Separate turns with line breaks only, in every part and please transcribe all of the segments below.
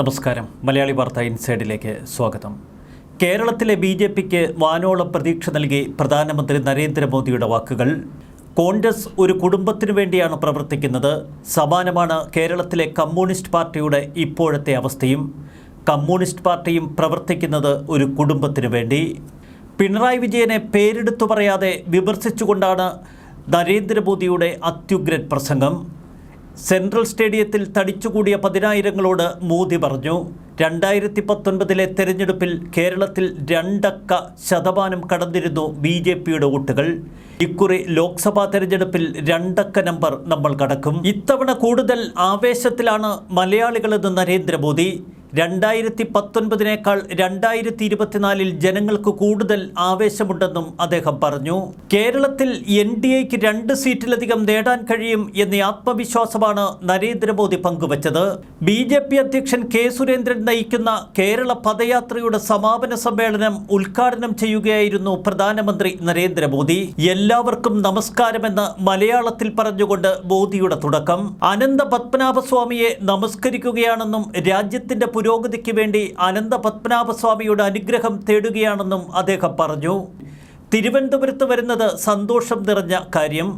നമസ്കാരം. മലയാളി വാർത്ത ഇൻസൈഡിലേക്ക് സ്വാഗതം. കേരളത്തിലെ ബി ജെ പിക്ക് വാനോളം പ്രതീക്ഷ നൽകി പ്രധാനമന്ത്രി നരേന്ദ്രമോദിയുടെ വാക്കുകൾ. കോൺഗ്രസ് ഒരു കുടുംബത്തിനു വേണ്ടിയാണ് പ്രവർത്തിക്കുന്നത്. സമാനമാണ് കേരളത്തിലെ കമ്മ്യൂണിസ്റ്റ് പാർട്ടിയുടെ ഇപ്പോഴത്തെ അവസ്ഥയും. കമ്മ്യൂണിസ്റ്റ് പാർട്ടിയും പ്രവർത്തിക്കുന്നത് ഒരു കുടുംബത്തിനു വേണ്ടി. പിണറായി വിജയനെ പേരെടുത്തു പറയാതെ വിമർശിച്ചുകൊണ്ടാണ് നരേന്ദ്രമോദിയുടെ അത്യുഗ്രൻ പ്രസംഗം. സെൻട്രൽ സ്റ്റേഡിയത്തിൽ തടിച്ചുകൂടിയ പതിനായിരങ്ങളോട് മോദി പറഞ്ഞു. രണ്ടായിരത്തി പത്തൊൻപതിലെ തെരഞ്ഞെടുപ്പിൽ കേരളത്തിൽ രണ്ടക്ക ശതമാനം കടന്നിരുന്നു ബി ജെ പിയുടെ വോട്ടുകൾ. ഇക്കുറി ലോക്സഭാ തെരഞ്ഞെടുപ്പിൽ രണ്ടക്ക നമ്പർ നമ്മൾ കടക്കും. ഇത്തവണ കൂടുതൽ ആവേശത്തിലാണ് മലയാളികളെന്ന് നരേന്ദ്രമോദി. രണ്ടായിരത്തി പത്തൊൻപതിനേക്കാൾ രണ്ടായിരത്തി ഇരുപത്തിനാലിൽ ജനങ്ങൾക്ക് കൂടുതൽ ആവേശമുണ്ടെന്നും അദ്ദേഹം പറഞ്ഞു. കേരളത്തിൽ എൻ ഡി എക്ക് രണ്ട് സീറ്റിലധികം നേടാൻ കഴിയും എന്ന ആത്മവിശ്വാസമാണ് നരേന്ദ്രമോദി പങ്കുവച്ചത്. ബി ജെ പി അധ്യക്ഷൻ കെ സുരേന്ദ്രൻ നയിക്കുന്ന കേരള പദയാത്രയുടെ സമാപന സമ്മേളനം ഉദ്ഘാടനം ചെയ്യുകയായിരുന്നു പ്രധാനമന്ത്രി നരേന്ദ്രമോദി. എല്ലാവർക്കും നമസ്കാരമെന്ന് മലയാളത്തിൽ പറഞ്ഞുകൊണ്ട് മോദിയുടെ തുടക്കം. അനന്ത പത്മനാഭസ്വാമിയെ നമസ്കരിക്കുകയാണെന്നും രാജ്യത്തിന്റെ പുരോഗതിക്ക് വേണ്ടി അനന്ത പത്മനാഭസ്വാമിയുടെ അനുഗ്രഹം തേടുകയാണെന്നും അദ്ദേഹം പറഞ്ഞു. തിരുവനന്തപുരത്ത് വരുന്നത് സന്തോഷം നിറഞ്ഞ കാര്യം.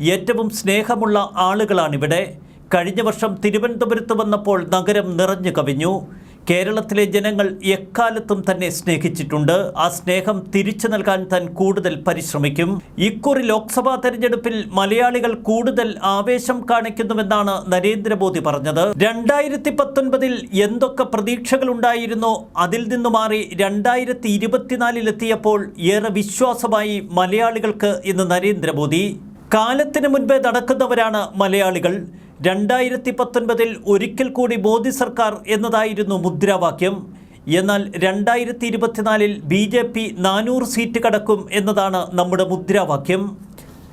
ഏറ്റവും സ്നേഹമുള്ള ആളുകളാണിവിടെ. കഴിഞ്ഞ വർഷം തിരുവനന്തപുരത്ത് വന്നപ്പോൾ നഗരം നിറഞ്ഞു കവിഞ്ഞു. കേരളത്തിലെ ജനങ്ങൾ എക്കാലത്തും തന്നെ സ്നേഹിച്ചിട്ടുണ്ട്. ആ സ്നേഹം തിരിച്ചു നൽകാൻ താൻ കൂടുതൽ പരിശ്രമിക്കും. ഇക്കുറി ലോക്സഭാ തെരഞ്ഞെടുപ്പിൽ മലയാളികൾ കൂടുതൽ ആവേശം കാണിക്കുന്നുവെന്നാണ് നരേന്ദ്രമോദി പറഞ്ഞത്. രണ്ടായിരത്തി പത്തൊൻപതിൽ എന്തൊക്കെ പ്രതീക്ഷകളുണ്ടായിരുന്നോ അതിൽ നിന്നു മാറി രണ്ടായിരത്തി ഇരുപത്തിനാലിലെത്തിയപ്പോൾ ഏറെ വിശ്വാസമായി മലയാളികൾക്ക് ഇന്ന് നരേന്ദ്രമോദി. കാലത്തിന് മുൻപേ നടക്കുന്നവരാണ് മലയാളികൾ. രണ്ടായിരത്തി പത്തൊൻപതിൽ ഒരിക്കൽ കൂടി മോദി സർക്കാർ എന്നതായിരുന്നു മുദ്രാവാക്യം. എന്നാൽ രണ്ടായിരത്തി ഇരുപത്തിനാലിൽ ബി ജെ പി നാനൂറ് സീറ്റ് കടക്കും എന്നതാണ് നമ്മുടെ മുദ്രാവാക്യം.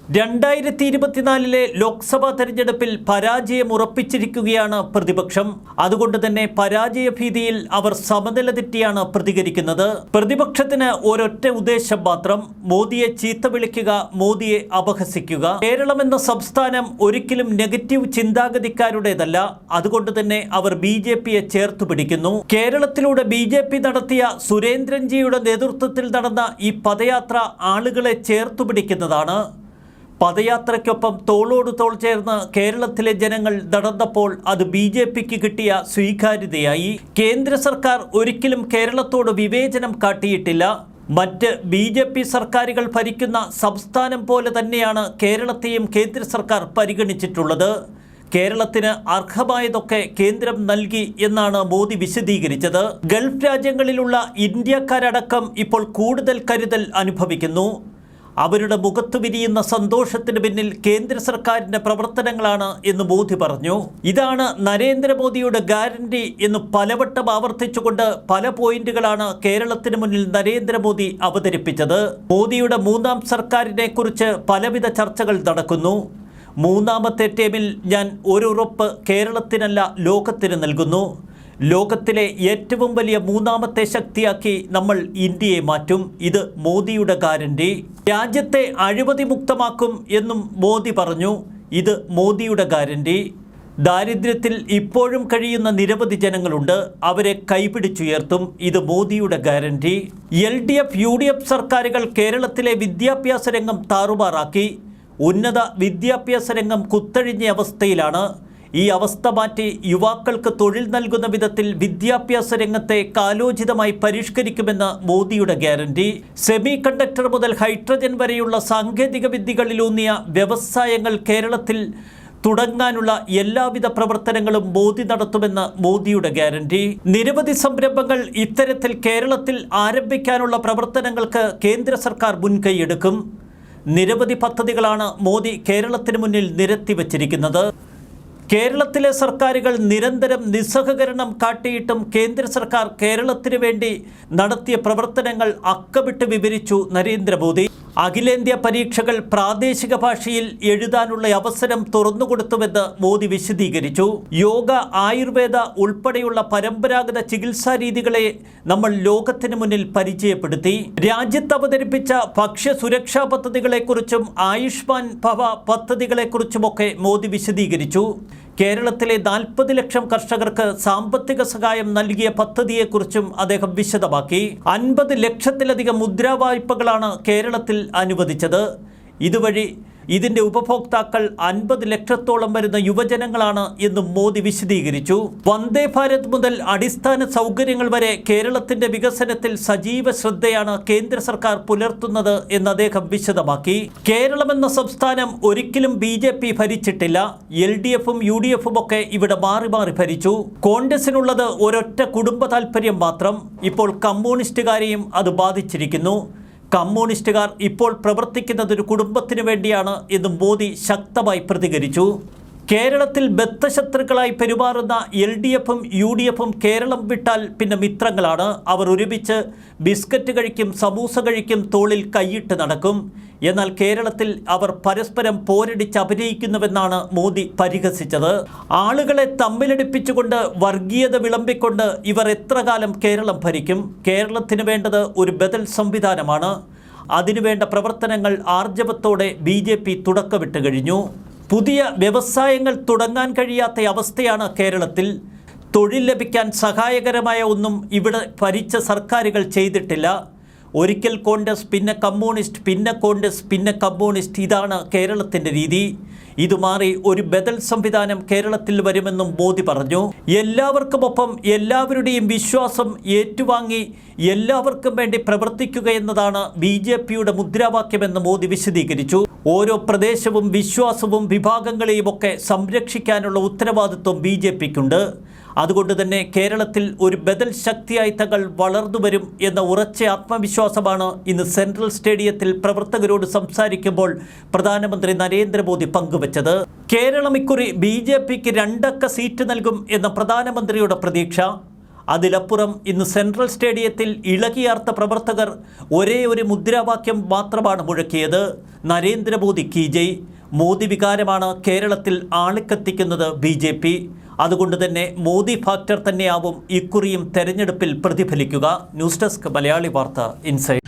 രണ്ടായിരത്തി ഇരുപത്തിനാലിലെ ലോക്സഭാ തെരഞ്ഞെടുപ്പിൽ പരാജയം ഉറപ്പിച്ചിരിക്കുകയാണ് പ്രതിപക്ഷം. അതുകൊണ്ട് തന്നെ പരാജയ ഭീതിയിൽ അവർ സമനില തെറ്റിയാണ് പ്രതികരിക്കുന്നത്. പ്രതിപക്ഷത്തിന് ഒരൊറ്റ ഉദ്ദേശം മാത്രം മോദിയെ ചീത്ത വിളിക്കുക മോദിയെ അപഹസിക്കുക. കേരളം എന്ന സംസ്ഥാനം ഒരിക്കലും നെഗറ്റീവ് ചിന്താഗതിക്കാരുടേതല്ല. അതുകൊണ്ട് തന്നെ അവർ ബി ജെ പിയെ ചേർത്തു പിടിക്കുന്നു. കേരളത്തിലൂടെ ബി ജെ പി നടത്തിയ സുരേന്ദ്രൻജിയുടെ നേതൃത്വത്തിൽ നടന്ന ഈ പദയാത്ര ആളുകളെ ചേർത്തു പിടിക്കുന്നതാണ്. പദയാത്രയ്ക്കൊപ്പം തോളോട് തോൾ ചേർന്ന് കേരളത്തിലെ ജനങ്ങൾ നടന്നപ്പോൾ അത് ബി ജെ പിക്ക് കിട്ടിയ സ്വീകാര്യതയായി. കേന്ദ്ര സർക്കാർ ഒരിക്കലും കേരളത്തോട് വിവേചനം കാട്ടിയിട്ടില്ല. മറ്റ് ബി ജെ പി സർക്കാരുകൾ ഭരിക്കുന്ന സംസ്ഥാനം പോലെ തന്നെയാണ് കേരളത്തെയും കേന്ദ്ര സർക്കാർ പരിഗണിച്ചിട്ടുള്ളത്. കേരളത്തിന് അർഹമായതൊക്കെ കേന്ദ്രം നൽകി എന്നാണ് മോദി വിശദീകരിച്ചത്. ഗൾഫ് രാജ്യങ്ങളിലുള്ള ഇന്ത്യക്കാരടക്കം ഇപ്പോൾ കൂടുതൽ കരുതൽ അനുഭവിക്കുന്നു. അവരുടെ മുഖത്ത് വിരിയുന്ന സന്തോഷത്തിന് പിന്നിൽ കേന്ദ്ര സർക്കാരിന്റെ പ്രവർത്തനങ്ങളാണ് എന്ന് മോദി പറഞ്ഞു. ഇതാണ് നരേന്ദ്രമോദിയുടെ ഗ്യാരണ്ടി എന്ന് പലവട്ടം ആവർത്തിച്ചുകൊണ്ട് പല പോയിന്റുകളാണ് കേരളത്തിന് മുന്നിൽ നരേന്ദ്രമോദി അവതരിപ്പിച്ചത്. മോദിയുടെ മൂന്നാം സർക്കാരിനെ കുറിച്ച് പലവിധ ചർച്ചകൾ നടക്കുന്നു. മൂന്നാമത്തെ ടേമിൽ ഞാൻ ഒരു ഉറപ്പ് കേരളത്തിനല്ല ലോകത്തിന് നൽകുന്നു. ലോകത്തിലെ ഏറ്റവും വലിയ മൂന്നാമത്തെ ശക്തിയാക്കി നമ്മൾ ഇന്ത്യയെ മാറ്റും. ഇത് മോദിയുടെ ഗ്യാരണ്ടി. രാജ്യത്തെ അഴിമതി മുക്തമാക്കും എന്നും മോദി പറഞ്ഞു. ഇത് മോദിയുടെ ഗ്യാരണ്ടി. ദാരിദ്ര്യത്തിൽ ഇപ്പോഴും കഴിയുന്ന നിരവധി ജനങ്ങളുണ്ട്. അവരെ കൈപിടിച്ചുയർത്തും. ഇത് മോദിയുടെ guarantee. L D F U D F സർക്കാരുകൾ കേരളത്തിലെ വിദ്യാഭ്യാസ രംഗം താറുമാറാക്കി. ഉന്നത വിദ്യാഭ്യാസ രംഗം കുത്തഴിഞ്ഞ അവസ്ഥയിലാണ് ഈ അവസ്ഥ മാറ്റി യുവാക്കൾക്ക് തൊഴിൽ നൽകുന്ന വിധത്തിൽ വിദ്യാഭ്യാസ രംഗത്തെ കാലോചിതമായി പരിഷ്കരിക്കുമെന്ന് മോദിയുടെ ഗ്യാരണ്ടി. സെമി കണ്ടക്ടർ മുതൽ ഹൈഡ്രജൻ വരെയുള്ള സാങ്കേതിക വിദ്യകളിലൂന്നിയ വ്യവസായങ്ങൾ കേരളത്തിൽ തുടങ്ങാനുള്ള എല്ലാവിധ പ്രവർത്തനങ്ങളും മോദി നടത്തുമെന്ന് മോദിയുടെ ഗ്യാരണ്ടി. നിരവധി സംരംഭങ്ങൾ ഇത്തരത്തിൽ കേരളത്തിൽ ആരംഭിക്കാനുള്ള പ്രവർത്തനങ്ങൾക്ക് കേന്ദ്ര സർക്കാർ മുൻകൈയെടുക്കും. നിരവധി പദ്ധതികളാണ് മോദി കേരളത്തിന് മുന്നിൽ നിരത്തിവച്ചിരിക്കുന്നത്. കേരളത്തിലെ സർക്കാരുകൾ നിരന്തരം നിസ്സഹകരണം കാട്ടിയിട്ടും കേന്ദ്ര സർക്കാർ കേരളത്തിന് വേണ്ടി നടത്തിയ പ്രവർത്തനങ്ങൾ അക്കമിട്ട് വിവരിച്ചു നരേന്ദ്രമോദി. അഖിലേന്ത്യാ പരീക്ഷകൾ പ്രാദേശിക ഭാഷയിൽ എഴുതാനുള്ള അവസരം തുറന്നുകൊടുത്തുവെന്ന് മോദി വിശദീകരിച്ചു. യോഗ ആയുർവേദ ഉൾപ്പെടെയുള്ള പരമ്പരാഗത ചികിത്സാ രീതികളെ നമ്മൾ ലോകത്തിന് മുന്നിൽ പരിചയപ്പെടുത്തി. രാജ്യത്ത് അവതരിപ്പിച്ച ഭക്ഷ്യ സുരക്ഷാ പദ്ധതികളെക്കുറിച്ചും ആയുഷ്മാൻ ഭവ പദ്ധതികളെക്കുറിച്ചുമൊക്കെ മോദി വിശദീകരിച്ചു. കേരളത്തിലെ നാൽപ്പത് ലക്ഷം കർഷകർക്ക് സാമ്പത്തിക സഹായം നൽകിയ പദ്ധതിയെക്കുറിച്ചും അദ്ദേഹം വിശദമാക്കി. അൻപത് ലക്ഷത്തിലധികം മുദ്രാവായ്പകളാണ് കേരളത്തിൽ അനുവദിച്ചത്. ഇതുവഴി ഇതിന്റെ ഉപഭോക്താക്കൾ അൻപത് ലക്ഷത്തോളം വരുന്ന യുവജനങ്ങളാണ് എന്നും മോദി വിശദീകരിച്ചു. വന്ദേ ഭാരത് മുതൽ അടിസ്ഥാന സൗകര്യങ്ങൾ വരെ കേരളത്തിന്റെ വികസനത്തിൽ സജീവ ശ്രദ്ധയാണ് കേന്ദ്ര സർക്കാർ പുലർത്തുന്നത് എന്ന് അദ്ദേഹം വിശദമാക്കി. കേരളമെന്ന സംസ്ഥാനം ഒരിക്കലും ബി ജെ പി ഭരിച്ചിട്ടില്ല. എൽ ഡി എഫും യു ഡി എഫും ഒക്കെ ഇവിടെ മാറി മാറി ഭരിച്ചു. കോൺഗ്രസിനുള്ളത് ഒരൊറ്റ കുടുംബ താല്പര്യം മാത്രം. ഇപ്പോൾ കമ്മ്യൂണിസ്റ്റുകാരെയും അത് ബാധിച്ചിരിക്കുന്നു. കമ്മ്യൂണിസ്റ്റുകാർ ഇപ്പോൾ പ്രവർത്തിക്കുന്നത് ഒരു കുടുംബത്തിനു വേണ്ടിയാണ് എന്നും മോദി ശക്തമായി പ്രതികരിച്ചു. കേരളത്തിൽ ബദ്ധശത്രുക്കളായി പെരുമാറുന്ന എൽ ഡി എഫും യു ഡി എഫും കേരളം വിട്ടാൽ പിന്നെ മിത്രങ്ങളാണ്. അവർ ഒരുമിച്ച് ബിസ്ക്കറ്റ് കഴിക്കും സമൂസ കഴിക്കും തോളിൽ കൈയിട്ട് നടക്കും. എന്നാൽ കേരളത്തിൽ അവർ പരസ്പരം പോരടിച്ച് അഭിനയിക്കുന്നുവെന്നാണ് മോദി പരിഹസിച്ചത്. ആളുകളെ തമ്മിലടിപ്പിച്ചുകൊണ്ട് വർഗീയത വിളമ്പിക്കൊണ്ട് ഇവർ എത്ര കാലം കേരളം ഭരിക്കും? കേരളത്തിന് വേണ്ടത് ഒരു ബദൽ സംവിധാനമാണ്. അതിനുവേണ്ട പ്രവർത്തനങ്ങൾ ആർജവത്തോടെ ബി തുടക്കമിട്ട് കഴിഞ്ഞു. പുതിയ വ്യവസായങ്ങൾ തുടങ്ങാൻ കഴിയാത്ത അവസ്ഥയാണ് കേരളത്തിൽ. തൊഴിൽ ലഭിക്കാൻ സഹായകരമായ ഒന്നും ഇവിടെ ഭരിച്ച സർക്കാരുകൾ ചെയ്തിട്ടില്ല. ഒരിക്കൽ കോൺഗ്രസ് പിന്നെ കമ്മ്യൂണിസ്റ്റ് പിന്നെ കോൺഗ്രസ് പിന്നെ കമ്മ്യൂണിസ്റ്റ്. ഇതാണ് കേരളത്തിന്റെ രീതി. ഇതുമാറി ഒരു ബദൽ സംവിധാനം കേരളത്തിൽ വരുമെന്നും മോദി പറഞ്ഞു. എല്ലാവർക്കുമൊപ്പം എല്ലാവരുടെയും വിശ്വാസം ഏറ്റുവാങ്ങി എല്ലാവർക്കും വേണ്ടി പ്രവർത്തിക്കുക എന്നതാണ് ബി ജെ പിയുടെ മുദ്രാവാക്യമെന്ന് മോദി വിശദീകരിച്ചു. ഓരോ പ്രദേശവും വിശ്വാസവും വിഭാഗങ്ങളെയുമൊക്കെ സംരക്ഷിക്കാനുള്ള ഉത്തരവാദിത്വം ബി ജെ പിക്കുണ്ട്. അതുകൊണ്ട് തന്നെ കേരളത്തിൽ ഒരു ബദൽ ശക്തിയായി തങ്ങൾ വളർന്നു വരും എന്ന ഉറച്ച ആത്മവിശ്വാസമാണ് ഇന്ന് സെൻട്രൽ സ്റ്റേഡിയത്തിൽ പ്രവർത്തകരോട് സംസാരിക്കുമ്പോൾ പ്രധാനമന്ത്രി നരേന്ദ്രമോദി പങ്കുവച്ചത്. കേരളം ഇക്കുറി ബി ജെ പിക്ക് രണ്ടക്ക സീറ്റ് നൽകും എന്ന പ്രധാനമന്ത്രിയുടെ പ്രതീക്ഷ. അതിലപ്പുറം ഇന്ന് സെൻട്രൽ സ്റ്റേഡിയത്തിൽ ഇളകിയാർത്ത പ്രവർത്തകർ ഒരേ ഒരു മുദ്രാവാക്യം മാത്രമാണ് മുഴക്കിയത്. നരേന്ദ്രമോദി കി ജയ്. മോദി വികാരമാണ് കേരളത്തിൽ ആളിക്കത്തിക്കുന്നത് ബി ജെ പി. അതുകൊണ്ട് തന്നെ മോദി ഫാക്ടർ തന്നെയാവും ഇക്കുറിയും തെരഞ്ഞെടുപ്പിൽ പ്രതിഫലിക്കുക. ന്യൂസ് ഡെസ്ക് മലയാളി വാർത്ത ഇൻസൈഡ്